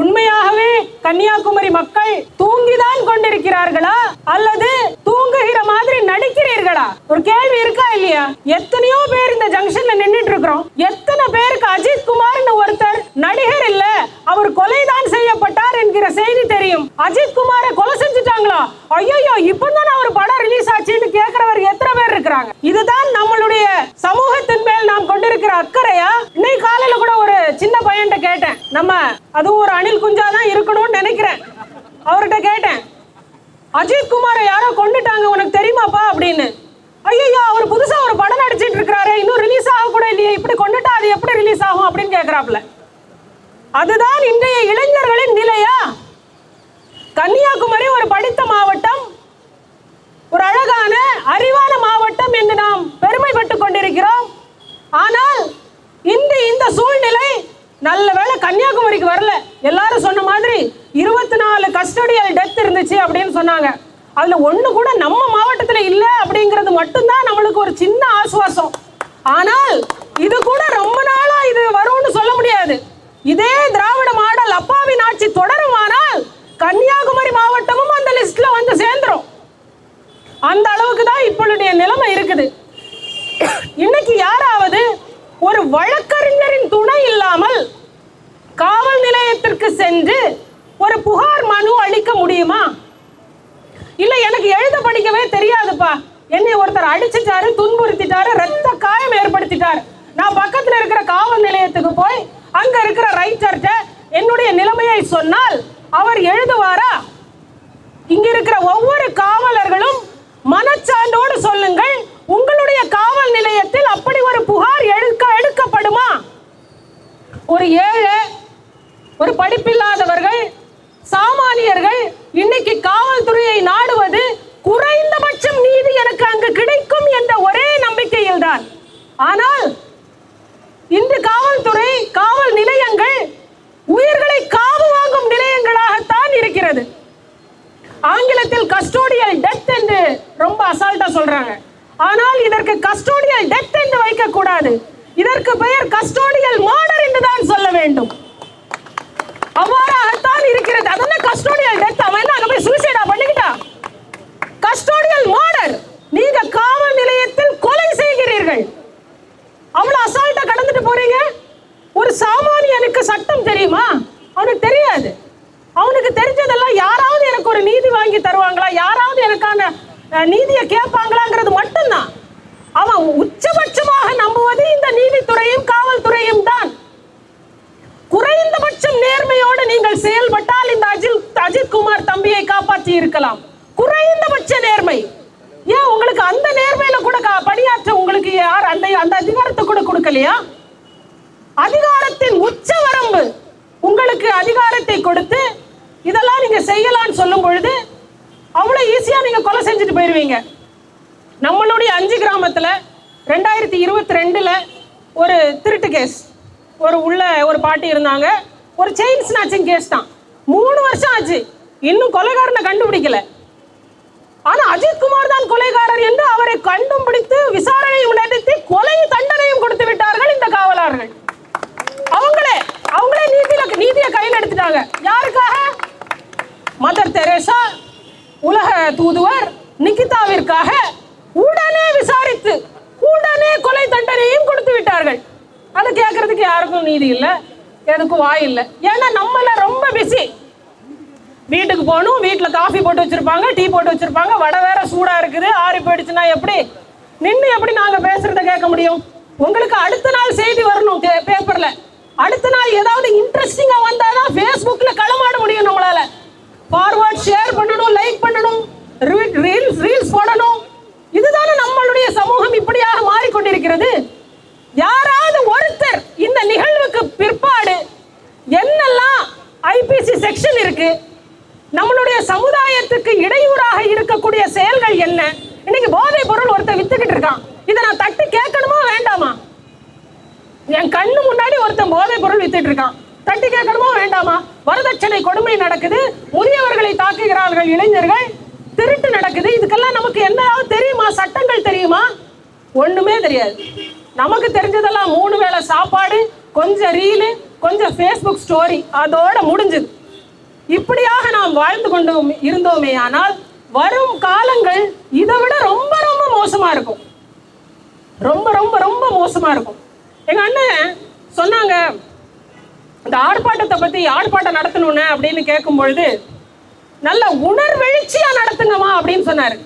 உண்மையாகவே கன்னியாகுமரி மக்கள் தூங்கிதான் கொண்டிருக்கிறார்களா? அல்லது தூங்குகிற மாதிரி நடிக்கிறீர்களா? ஒரு கேள்வி இருக்கா இல்லையா? எத்தனையோ பேர் இந்த ஜங்ஷன்ல நின்னுட்டு இருக்கிறோம். எத்தனை பேருக்கு அஜித் குமார்னு ஒருத்தர் நடிகர் இல்ல அவர் கொலை செய்யப்பட்டார் செய்தி தெரியும். அஜித் குமாரை கொலை செஞ்சுட்டாங்களா? ஐயோ இப்போ இப்பதான் அவர் படம் ரிலீஸ் ஆச்சுன்னு கேட்கிறவர் எத்தனை பேர் இருக்கிறாங்க? இதுதான் நம்மளுடைய சமூகத்தின் மேல் நாம் கொண்டிருக்கிற அக்கறையா? இன்னைக்கு காலையில கூட ஒரு சின்ன பையன்கிட்ட கேட்டேன். நம்ம அதுவும் ஒரு அணில் குஞ்சா தான் இருக்கணும்னு நினைக்கிறேன். அவர்கிட்ட கேட்டேன். அஜித் குமாரை யாரோ கொண்டுட்டாங்க உனக்கு தெரியுமாப்பா அப்படின்னு. ஐயோ அவர் புதுசா ஒரு படம் நடிச்சிட்டு இருக்கிறாரு இன்னும் ரிலீஸ் ஆக கூட இல்லையே இப்படி கொண்டுட்டா அது எப்படி ரிலீஸ் ஆகும் அப்படின்னு கேக்குறாப்ல அதுதான் இன்றைய இளைஞர் நிலையா கன்னியாகுமரி ஒரு படித்த மாவட்டம் ஒரு அழகான அறிவான மாவட்டம் என்று நாம் பெருமைப்பட்டுக் கொண்டிருக்கிறோம் ஆனால் இன்று இந்த சூழ்நிலை நல்ல வேளை கன்னியாகுமரிக்கு வரல எல்லாரும் சொன்ன மாதிரி இருபத்தி நாலு கஸ்டடியல் டெத் இருந்துச்சு அப்படின்னு சொன்னாங்க. அதுல ஒண்ணு கூட நம்ம மாவட்டத்துல இல்ல அப்படிங்கிறது மட்டும்தான் நம்மளுக்கு ஒரு சின்ன ஆசுவாசம். ஆனால் இது கூட ரொம்ப நாளா இது வரும்னு சொல்ல முடியாது. இதே திராவிட மாடல் அப்பாவின் ஆட்சி தொடருமானால் கன்னியாகுமரி மாவட்டமும் அந்த லிஸ்ட்ல வந்து சேர்ந்துரும். அந்த அளவுக்கு தான் இப்பொழுடைய நிலைமை இருக்குது. இன்னைக்கு யாராவது ஒரு வழக்கறிஞரின் துணை இல்லாமல் காவல் நிலையத்திற்கு சென்று ஒரு புகார் மனு அளிக்க முடியுமா? இல்ல எனக்கு எழுத படிக்கவே தெரியாதுப்பா. என்னை ஒருத்தர் அடிச்சிட்டாரு துன்புறுத்திட்டாரு ரத்த காயம் ஏற்படுத்திட்டார். நான் பக்கத்துல இருக்கிற காவல் நிலையத்துக்கு போய் அங்க இருக்கிற ரைட்டர்கிட்ட என்னுடைய நிலைமையை சொன்னால் அவர் எழுதுவாரா? இங்க இருக்கிற ஒவ்வொரு காவலர்களும் மனச்சான்றோடு சொல்லுங்கள் உங்களுடைய காவல் நிலையத்தில் அப்படி ஒரு புகார் எடுக்க எடுக்கப்படுமா? ஒரு ஏழை ஒரு படிப்பில்லாதவர்கள் சாமானியர்கள் இன்னைக்கு காவல்துறையை நாடுவது குறைந்தபட்சம் நீதி எனக்கு அங்கு கிடைக்கும் என்ற ஒரே நம்பிக்கையில் தான் ஆனால் இன்று காவல்துறை காவல் நிலையங்கள் உயிர்களை காவு வாங்கும் நிலையங்களாகத்தான் இருக்கிறது. ஆங்கிலத்தில் கஸ்டோடியல் டெத் என்று ரொம்ப அசால்ட்டா சொல்றாங்க. ஆனால் இதற்கு கஸ்டோடியல் டெத் என்று வைக்க கூடாது. இதற்கு பெயர் கஸ்டோடியல் மர்டர் என்று தான் சொல்ல வேண்டும். அவ்வாறாகத்தான் இருக்கிறது அதென்ன கஸ்டோடியல் டெத் அவன் என்ன அங்க போய் சூசைடா பண்ணிக்கிட்டா கஸ்டோடியல் மர்டர் நீங்க காவல் நிலையத்தில் கொலை செய்கிறீர்கள் அவ்வளவு அசால்ட்டா கடந்துட்டு போறீங்க ஒரு சாமானியனுக்கு சட்டம் தெரியுமா அவனுக்கு தெரியாது அவனுக்கு தெரிஞ்சதெல்லாம் யாராவது எனக்கு ஒரு நீதி வாங்கி தருவாங்களா? யாராவது எனக்கான நீதியை கேட்பாங்களாங்கிறது மட்டும்தான். அவன் உச்சபட்சமாக நம்புவது இந்த நீதித்துறையும் காவல்துறையும் தான். குறைந்தபட்சம் நேர்மையோடு நீங்கள் செயல்பட்டால் இந்த அஜித் அஜித் குமார் தம்பியை காப்பாற்றி இருக்கலாம். குறைந்தபட்ச நேர்மை. ஏன் உங்களுக்கு அந்த நேர்மையில கூட பணியாற்ற உங்களுக்கு யார் அந்த அந்த அதிகாரத்தை கூட கொடுக்கலையா? அதிகாரத்தின் உச்ச வரம்பு உங்களுக்கு அதிகாரத்தை கொடுத்து இதெல்லாம் நீங்க செய்யலாம்னு சொல்லும் பொழுது அவ்வளவு ஈஸியா நீங்க கொலை செஞ்சுட்டு போயிருவீங்க. நம்மளுடைய அஞ்சு கிராமத்துல ரெண்டாயிரத்தி இருபத்தி ரெண்டுல ஒரு திருட்டு கேஸ் ஒரு உள்ள ஒரு பாட்டி இருந்தாங்க. ஒரு செயின் ஸ்நாச்சிங் கேஸ் தான். மூணு வருஷம் ஆச்சு. இன்னும் கொலைகாரனை கண்டுபிடிக்கல. ஆனா அஜித் குமார் தான் கொலைகாரர் என்று அவரை கண்டுபிடித்து விசாரணையும் நடத்தி கொலை தண்டனையும் கொடுத்து விட்டார்கள் இந்த காவலர்கள் அவங்களே அவங்களே நீதியில நீதியை கையில் எடுத்துட்டாங்க. யாருக்காக? மதர் தெரேசா உலக தூதுவர் நிகிதாவிற்காக உடனே விசாரித்து உடனே கொலை தண்டனையும் கொடுத்து விட்டார்கள். அதை கேட்கறதுக்கு யாருக்கும் நீதி இல்லை எதுக்கும் வாய் இல்லை. ஏன்னா நம்மள ரொம்ப பிஸி வீட்டுக்கு போகணும் வீட்டில் காஃபி போட்டு வச்சிருப்பாங்க டீ போட்டு வச்சிருப்பாங்க வடை வேற சூடா இருக்குது ஆறி போயிடுச்சுன்னா எப்படி? நின்று எப்படி நாங்கள் பேசுறத கேட்க முடியும்? உங்களுக்கு அடுத்த நாள் செய்தி வரணும் பேப்பர்ல அடுத்த நாள் ஏதாவது இன்ட்ரெஸ்டிங்காக வந்தால் தான் ஃபேஸ்புக்கில் களமாட முடியும் நம்மளால. இருக்கு. நம்மளுடைய சமுதாயத்துக்கு இடையூறாக இருக்கக்கூடிய செயல்கள் என்ன? இன்னைக்கு போதை பொருள் ஒருத்தன் வித்துக்கிட்டு இருக்கான். இதை நான் தட்டி கேட்கணுமா வேண்டாமா? என் கண்ணு முன்னாடி ஒருத்தன் போதை பொருள் வித்துட்டு இருக்கான். தட்டி கேட்கணுமா வேண்டாமா? வரதட்சணை கொடுமை நடக்குது. முதியவர்களை தாக்குகிறார்கள் இளைஞர்கள். திருட்டு நடக்குது. இதுக்கெல்லாம் நமக்கு என்னதாவது தெரியுமா? சட்டங்கள் தெரியுமா? ஒண்ணுமே தெரியாது. நமக்கு தெரிஞ்சதெல்லாம் மூணு வேளை சாப்பாடு கொஞ்சம் ரீலு கொஞ்சம் ஃபேஸ்புக் ஸ்டோரி அதோட முடிஞ்சுது. இப்படியாக நாம் வாழ்ந்து கொண்டோம் இருந்தோமே ஆனால் வரும் காலங்கள் இதை விட ரொம்ப ரொம்ப மோசமா இருக்கும். ரொம்ப ரொம்ப ரொம்ப மோசமா இருக்கும். எங்க அண்ணன் சொன்னாங்க இந்த ஆர்ப்பாட்டத்தை பத்தி ஆர்ப்பாட்டம் நடத்தணும்னு அப்படின்னு கேட்கும் பொழுது நல்ல உணர்வெழுச்சியா நடத்துங்கம்மா அப்படின்னு சொன்னாரு.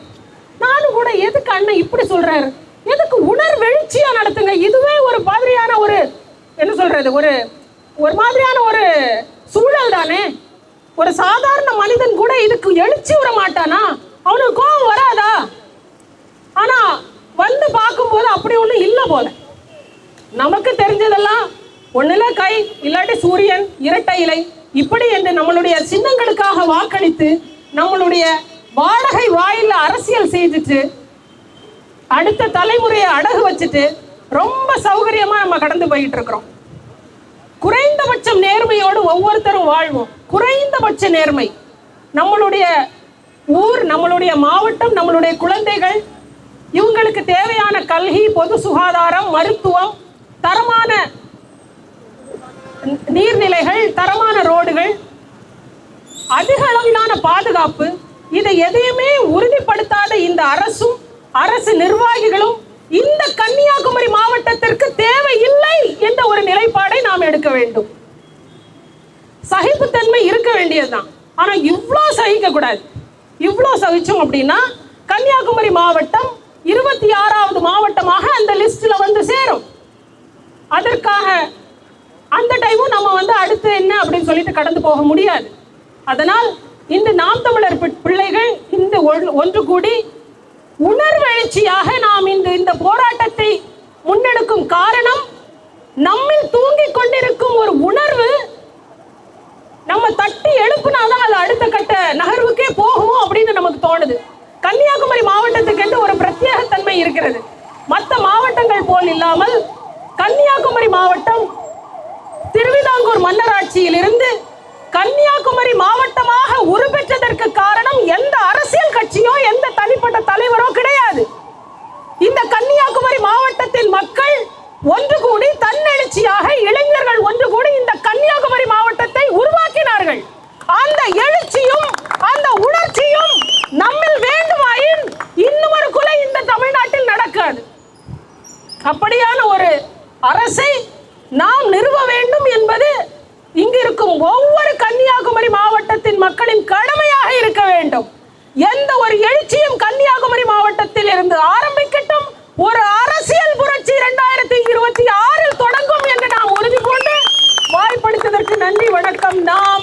நானும் கூட எதுக்கு அண்ணன் இப்படி சொல்றாரு? எதுக்கு உணர்வெழுச்சியா நடத்துங்க? இதுவே ஒரு மாதிரியான ஒரு என்ன சொல்றது? ஒரு ஒரு மாதிரியான ஒரு சூழல் தானே? ஒரு சாதாரண மனிதன் கூட இதுக்கு எழுச்சி விட மாட்டானா? அவனுக்கு கோபம் வராதா? ஆனா வந்து பார்க்கும்போது அப்படி ஒன்றும் இல்லை போல. நமக்கு தெரிஞ்சதெல்லாம் ஒண்ணுல கை இல்லாட்டி சூரியன் இரட்டை இலை இப்படி என்று நம்மளுடைய சின்னங்களுக்காக வாக்களித்து நம்மளுடைய வாடகை வாயில அரசியல் செய்துட்டு அடுத்த தலைமுறையை அடகு வச்சுட்டு ரொம்ப சௌகரியமா நம்ம கடந்து போயிட்டு இருக்கிறோம். குறைந்தபட்சம் நேர்மையோடு ஒவ்வொருத்தரும் வாழ்வோம். குறைந்தபட்ச நேர்மை. நம்மளுடைய ஊர் நம்மளுடைய மாவட்டம் நம்மளுடைய குழந்தைகள் இவங்களுக்கு தேவையான கல்வி பொது சுகாதாரம் மருத்துவம் தரமான நீர்நிலைகள் தரமான ரோடுகள் அதிக அளவிலான பாதுகாப்பு இதை எதையுமே உறுதிப்படுத்தாத இந்த அரசும் அரசு நிர்வாகிகளும் இந்த கன்னியாகுமரி மாவட்டத்திற்கு தேவையில்லை என்ற ஒரு நிலைப்பாடு நாம் எடுக்க வேண்டும். சகிப்புத்தன்மை இருக்க வேண்டியதுதான். ஆனா இவ்வளோ சகிக்க கூடாது இவ்வளோ சகிச்சோம் அப்படின்னா கன்னியாகுமரி மாவட்டம் இருபத்தி ஆறாவது மாவட்டமாக அந்த லிஸ்ட்ல வந்து சேரும். அதற்காக அந்த டைமும் நம்ம வந்து அடுத்து என்ன அப்படின்னு சொல்லிட்டு கடந்து போக முடியாது. அதனால் இந்த நாம் தமிழர் பிள்ளைகள் இந்த ஒன்று கூடி உணர்வெழுச்சியாக நாம் இந்த இந்த போராட்டத்தை முன்னெடுக்கும் காரணம் நம்மில் தூங்கிக் கொண்டிருக்கும் ஒரு உணர்வு நம்ம தட்டி எழுப்புனாதான் அது அடுத்த கட்ட நகர்வுக்கே போகுமோ அப்படின்னு நமக்கு தோணுது. கன்னியாகுமரி மாவட்டத்துக்கு என்று ஒரு பிரத்யேக தன்மை இருக்கிறது. மற்ற மாவட்டங்கள் போல் இல்லாமல் கன்னியாகுமரி மாவட்டம் திருவிதாங்கூர் மன்னராட்சியில் இருந்து கன்னியாகுமரி மாவட்டமாக உருபெற்ற வேண்டும். எந்த ஒரு எழுச்சியும் கன்னியாகுமரி மாவட்டத்தில் இருந்து ஆரம்பிக்கட்டும். ஒரு அரசியல் புரட்சி இரண்டாயிரத்தி இருபத்தி ஆறில் தொடங்கும் என்று நாம் உறுதி கொண்டு வாய்ப்படுத்ததற்கு நன்றி வணக்கம். நாம்